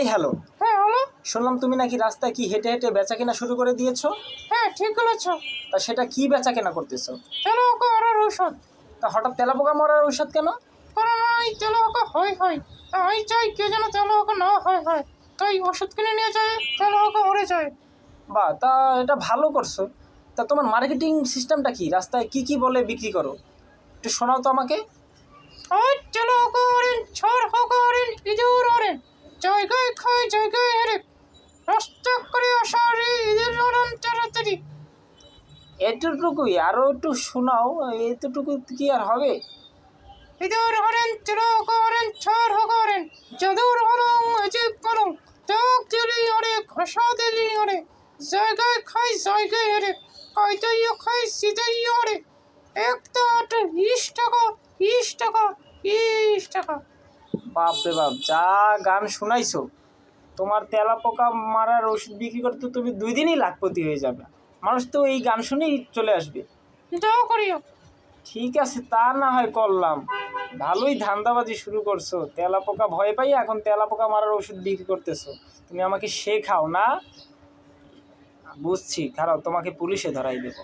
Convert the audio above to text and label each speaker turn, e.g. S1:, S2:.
S1: এই হ্যালো।
S2: হ্যাঁ হলো
S1: শুনলাম তুমি নাকি রাস্তায় কি হেঁটে হেঁটে বেচা কেনা শুরু করে দিয়েছ?
S2: হ্যাঁ ঠিক বলেছ।
S1: তা সেটা কি বেচা কেনা করতেছো?
S2: চলো ওকে ওরার ঔষধ।
S1: তা হঠাৎ তেলাপোকা মরার ঔষধ কেন?
S2: কারণ ওই চলো ওকে হয় হয়। ওই চাই কে যেন চলো ওকে না হয় হয়। তাই ওষুধ কিনে নিয়ে যায় চলো ওকে মরে যায়।
S1: বা তা এটা ভালো করছ। তা তোমার মার্কেটিং সিস্টেমটা কি? রাস্তায় কি কি বলে বিক্রি করো? একটু শোনাও তো আমাকে।
S2: ওই চলো ওকে ওরেন ছড় জায়গায় হেরে রাস্তা করে তাড়াতাড়ি।
S1: এতটুকুই আরও একটু শোনাও এতটুকু কি আর হবে?
S2: ইঁদুর ওকে ওরেন ছড় হোক ওরেন জাদুর হলং অজিব কলং চোখ দিলি ওরে ঘষা দিলি ওরে জায়গায় খাই জায়গায় হেরে কাইতাইও খাই সিদাইও ওরে একটা আট বিশ টাকা বিশ টাকা বিশ টাকা।
S1: বাপ রে বাপ যা গান শোনাইছো তোমার তেলা পোকা মারার ওষুধ বিক্রি করতে তুমি দুই দিনই লাখপতি হয়ে যাবে। মানুষ তো এই গান শুনেই চলে আসবে।
S2: যাও করিও
S1: ঠিক আছে তা না হয় করলাম। ভালোই ধান্দাবাজি শুরু করছ। তেলা পোকা ভয় পাই এখন তেলা পোকা মারার ওষুধ বিক্রি করতেছো। তুমি আমাকে শেখাও না? বুঝছি খারাপ তোমাকে পুলিশে ধরাই দেবো।